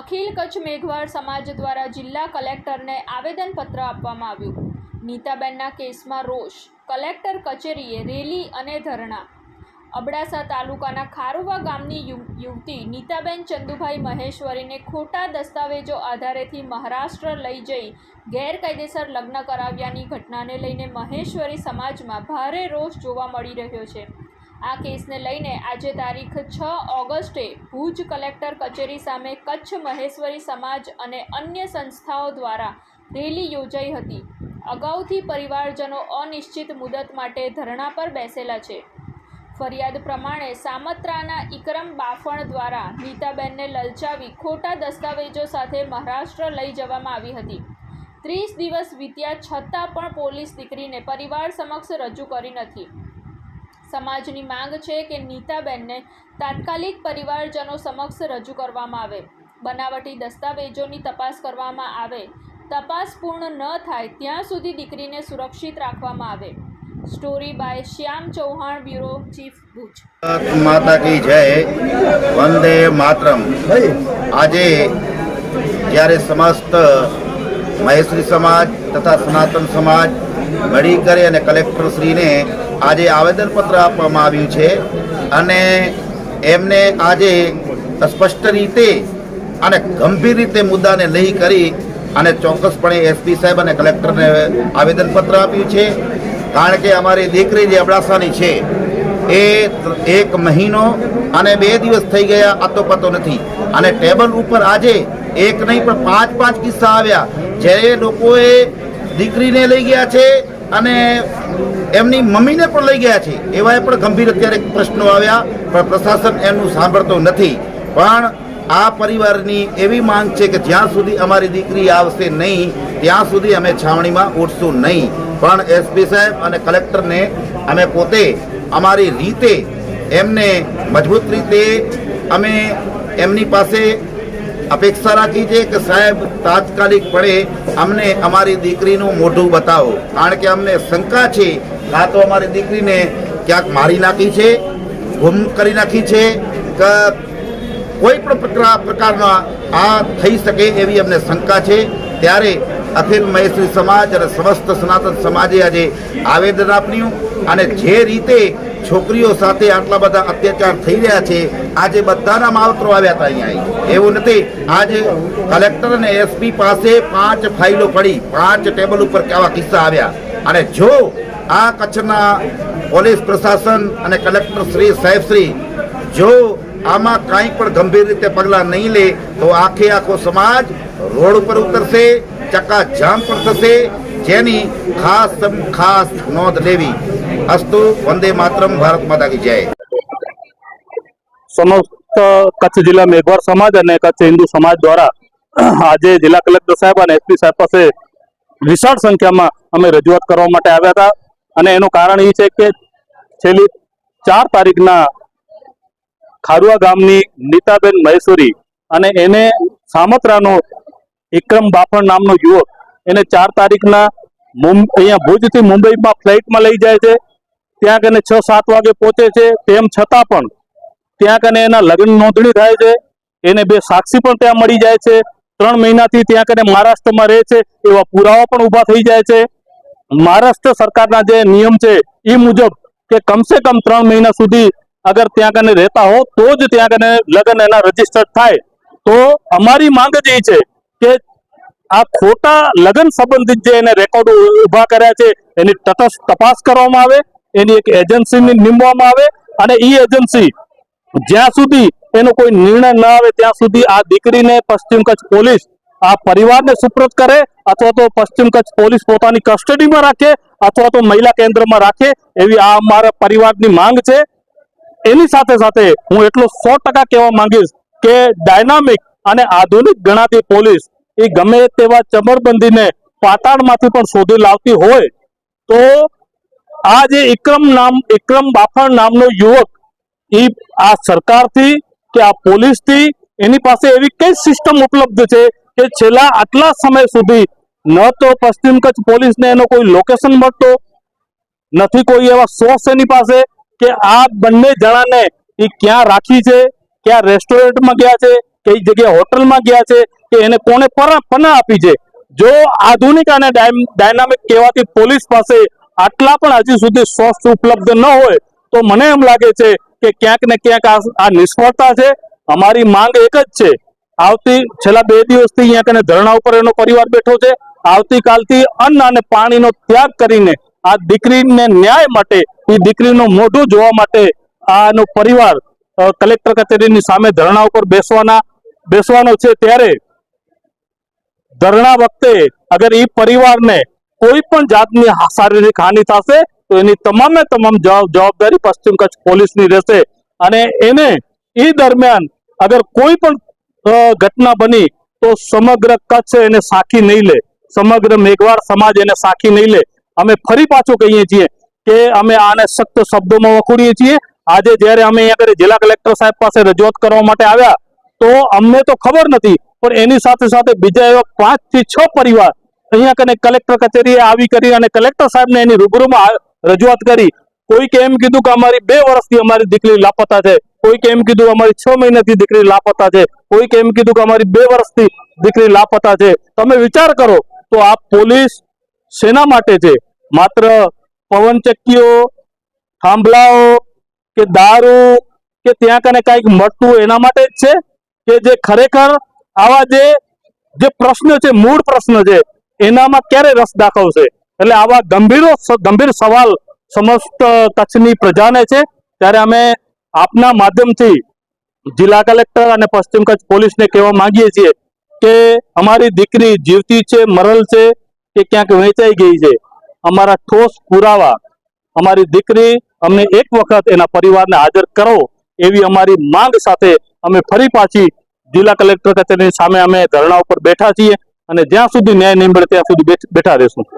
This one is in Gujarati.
અખિલ કચ્છ મેઘવાળ સમાજ દ્વારા જિલ્લા કલેક્ટરને આવેદનપત્ર આપવામાં આવ્યું. નીતાબેનના કેસમાં રોષ. કલેક્ટર કચેરીએ રેલી અને ધરણા. અબડાસા તાલુકાના ખારુવા ગામની યુવતી નીતાબેન ચંદુભાઈ મહેશ્વરીને ખોટા દસ્તાવેજો આધારેથી મહારાષ્ટ્ર લઈ જઈ ગેરકાયદેસર લગ્ન કરાવ્યાની ઘટનાને લઈને મહેશ્વરી સમાજમાં ભારે રોષ જોવા મળી રહ્યો છે. આ કેસને લઈને આજે તારીખ છ ઓગસ્ટે ભુજ કલેક્ટર કચેરી સામે કચ્છ મહેશ્વરી સમાજ અને અન્ય સંસ્થાઓ દ્વારા રેલી યોજાઈ હતી. અગાઉથી પરિવારજનો અનિશ્ચિત મુદત માટે ધરણા પર બેસેલા છે. ફરિયાદ પ્રમાણે સામત્રાના ઇકરમ બાફણ દ્વારા નીતાબેનને લલચાવી ખોટા દસ્તાવેજો સાથે મહારાષ્ટ્ર લઈ જવામાં આવી હતી. ત્રીસ દિવસ વીત્યા છતાં પણ પોલીસ દીકરીને પરિવાર સમક્ષ રજૂ કરી નથી. સમાજની માંગ છે કે નીતાબેનને તાત્કાલિક પરિવારજનો સમક્ષ રજૂ કરવામાં આવે. બનાવટી દસ્તાવેજોની તપાસ કરવામાં આવે. તપાસ પૂર્ણ ન થાય ત્યાં સુધી દીકરીને સુરક્ષિત રાખવામાં આવે. Story by Shyam Chauhan, bureau chief Bhuj. માતા કી જય, વંદે માતરમ. આજે જ્યારે સમસ્ત મહેશ્રી સમાજ તથા સનાતન સમાજ મળી કરી અને કલેક્ટરશ્રીને આજે આવેદનપત્ર આપવામાં આવ્યું છે અને એમને આજે સ્પષ્ટ રીતે અને ગંભીર રીતે મુદ્દાને લઈ કરી અને ચોક્કસપણે એસપી સાહેબ અને કલેક્ટરને આવેદનપત્ર આપ્યું છે. કારણ કે અમારી દીકરી જે અબડાસાની છે, એ એક મહિનો અને બે દિવસ થઈ ગયા અતોપતો નથી. અને ટેબલ ઉપર આજે એક નહીં, પણ પાંચ પાંચ કિસ્સા આવ્યા. જે લોકોએ દીકરીને લઈ ગયા છે અને એમની મમ્મીને પણ લઈ ગયા છે. એવા પણ ગંભીર અત્યારે પ્રશ્નો આવ્યા, પણ પ્રશાસન એમનું સાંભળતું નથી. પણ આ પરિવારની એવી માંગ છે કે જ્યાં સુધી અમારી દીકરી આવશે નહીં, ત્યાં સુધી અમે છાવણીમાં ઉઠશું નહીં. પણ એસપી સાહેબ અને કલેક્ટરને અમે પોતે અમારી રીતે એમને મજબૂત રીતે અમે એમની પાસે અપેક્ષા રાખી છે કે સાહેબ તાત્કાલિક પડે અમને અમારી દીકરીનું મોઢું બતાવો. કારણ કે અમને શંકા છે કાં તો અમારી દીકરીને ક્યાંક મારી નાખી છે, ગુમ કરી નાખી છે, કે કોઈ પણ પ્રકાર પ્રકારના આ થઈ શકે એવી અમને શંકા છે. ત્યારે અખિલ મહેશ્રી સમાજ અને સમસ્ત સનાતન સમાજે આજે આવેદન આપ્યું અને જે રીતે છોકરીઓ સાથે આટલા બધા અત્યાચાર થઈ રહ્યા છે. આજે બધાના માવતરો આવ્યા હતા અહીંયા. એવું નથી. આજે કલેક્ટર અને એસપી પાસે પાંચ ફાઇલો પડી. પાંચ ટેબલ ઉપર કેવા કિસ્સા આવ્યા. અને જો આ કચ્છના પોલીસ પ્રશાસન અને કલેક્ટર શ્રી સાહેબ શ્રી જો આમાં કાંઈ પણ ગંભીર રીતે પગલાં નહીં લે, તો આખે આખો સમાજ રોડ ઉપર ઉતરશે, ચક્કાજામ પર થશે. જેની ખાસ ખાસ નોંધ લેવી. અસ્તુ વંદે માતરમ ભારત માતા કી જય સમસ્ત કચ્છ જિલ્લા મેઘવાર સમાજ અને કચ્છ હિન્દુ સમાજ દ્વારા આજે જિલ્લા કલેક્ટર સાહેબ અને એસપી સાહેબ પાસે વિશાળ સંખ્યામાં અમે રજૂઆત કરવા માટે આવ્યા હતા. અને એનું કારણ એ છે કે છેલ્લી ચાર તારીખના ખારુઆ ગામની નીતાબેન મહેશ્વરી અને એને સામત્રાનો વિક્રમ બાફણ નામનો યુવક એને ચાર તારીખના અહીંયા ભુજથી મુંબઈમાં ફ્લાઇટમાં લઈ જાય છે. ત્યાં કને છ, સાત વાગે પહોંચે છે. તેમ છતાં પણ ત્યાં કને એના લગ્ન નોંધણી થાય છે. એને બે સાક્ષી પણ ત્યાં મળી જાય છે. ત્રણ મહિનાથી ત્યાં કને મહારાષ્ટ્રમાં રહે છે. એવા પુરાવા પણ ઊભા થઈ જાય છે. મહારાષ્ટ્ર સરકારના જે નિયમ છે એ મુજબ કે કમસે કમ ત્રણ મહિના સુધી અગર ત્યાં કને રહેતા હો, તો જ ત્યાં કને લગ્ન એના રજીસ્ટર્ડ થાય. તો અમારી માંગ જ એ છે કે આ ખોટા લગ્ન સંબંધિત જે એને રેકોર્ડ ઊભા કર્યા છે, એની તટસ્થ તપાસ કરવામાં આવે. એની એક એજન્સી નીમવામાં આવે અને એ એજન્સી જ્યાં સુધી એનો કોઈ નિર્ણય ન આવે ત્યાં સુધી આ દીકરીને પશ્ચિમ કચ્છ પોલીસ આ પરિવારને સુપ્રત કરે અથવા તો પશ્ચિમ કચ્છ પોલીસ પોતાની કસ્ટડીમાં રાખે અથવા તો મહિલા કેન્દ્રમાં રાખે એવી આ અમારા પરિવારની માંગ છે. એની સાથે સાથે હું એટલો સો ટકા કહેવા માંગીશ કે ડાયનામિક અને આધુનિક ગણાતી પોલીસ એ ગમે તેવા ચમરબંધીને પાતાળમાંથી પણ શોધી લાવતી હોય તો આ જે એકમ નામ એકમ બાફણ નામનો યુવક એ આ સરકારથી કે આ પોલીસથી એની પાસે એવી કઈ સિસ્ટમ ઉપલબ્ધ છે કે છેલ્લા આટલા સમય સુધી ન તો પશ્ચિમ કચ્છ પોલીસને એનો કોઈ લોકેશન મળતો, નથી કોઈ એવા સોર્સ એની પાસે કે આ બંને જણાને એ ક્યાં રાખી છે, ક્યાં રેસ્ટોરન્ટમાં ગયા છે, કઈ જગ્યાએ હોટલમાં ગયા છે, કે એને કોને પના આપી છે. જો આધુનિક અને ડાયનામિક કહેવાતી પોલીસ પાસે આટલા પણ હજી સુધી સોર્સ ઉપલબ્ધ ન હોય તો મને એમ લાગે છે કે ક્યાંક ને ક્યાંક આ આ નિષ્ફળતા છે. અમારી માંગ એક જ છે. આવતી, છેલ્લા બે દિવસથી અહીંયા કને ધરણા ઉપર એનો પરિવાર બેઠો છે. આવતીકાલથી અન્ન અને પાણીનો ત્યાગ કરીને આ દીકરીને ન્યાય માટે, એ દીકરીનું મોઢું જોવા માટે આનો પરિવાર કલેક્ટર કચેરીની સામે ધરણા ઉપર બેસવાના, બેસવાનો છે. ત્યારે ધરણા વખતે અગર એ પરિવારને કોઈ પણ જાતની શારીરિક હાનિ થશે તો એની તમામે તમામ જવાબ- જવાબદારી પશ્ચિમ કચ્છ પોલીસની રહેશે. અને એને એ દરમિયાન અગર કોઈ પણ ઘટના બની તો સમગ્ર કચ્છ એને સાખી નહીં લે. સમગ્ર મેઘવાળ સમાજ એને સાખી નહીં લે. અમે ફરી પાછું કહીએ છીએ કે અમે આને સખ્ત શબ્દોમાં વખોડીએ છીએ. આજે જ્યારે અમે અહીંયા આગળ જિલ્લા કલેક્ટર સાહેબ પાસે રજૂઆત કરવા માટે આવ્યા, તો અમને તો ખબર નથી, પણ એની સાથે સાથે બીજા એવા પાંચથી છ પરિવાર અહીંયા કને કલેક્ટર કચેરીએ આવી કરી અને કલેક્ટર સાહેબને એની રૂબરૂમાં રજૂઆત કરી. કોઈકે એમ કીધું કે અમારી બે વર્ષથી અમારી દીકરી લાપતા છે. કોઈકે એમ કીધું અમારી છ મહિનાથી દીકરી લાપતા છે. કોઈકે એમ કીધું કે અમારી બે વર્ષથી દીકરી લાપતા છે. તમે વિચાર કરો, તો આ પોલીસ શેના માટે છે? માત્ર પવનચક્કીઓ થાંભલાઓ કે દારૂ કે ત્યાં કને કંઈક મળતું એના માટે જ છે? કે જે ખરેખર આવા જે પ્રશ્ન છે, મૂળ પ્રશ્ન છે એનામાં ક્યારે રસ દાખવશે એટલે આવા ગંભીરો ગંભીર સવાલ સમસ્ત કચ્છની પ્રજાને છે. ત્યારે અમે આપના માધ્યમથી જિલ્લા કલેક્ટર અને પશ્ચિમ કચ્છ પોલીસને કહેવા માંગીએ છીએ કે અમારી દીકરી જીવતી છે, મરલ છે, કે ક્યાંક વેચાઈ ગઈ છે. અમારા ઠોસ પુરાવા, અમારી દીકરી અમને એક વખત એના પરિવારને હાજર કરો એવી અમારી માંગ સાથે અમે ફરી પાછી જિલ્લા કલેક્ટર કચેરીની સામે અમે ધરણા ઉપર બેઠા છીએ. અને જ્યાં સુધી ન્યાય નહીં મળે ત્યાં સુધી બેઠ- રહેશું.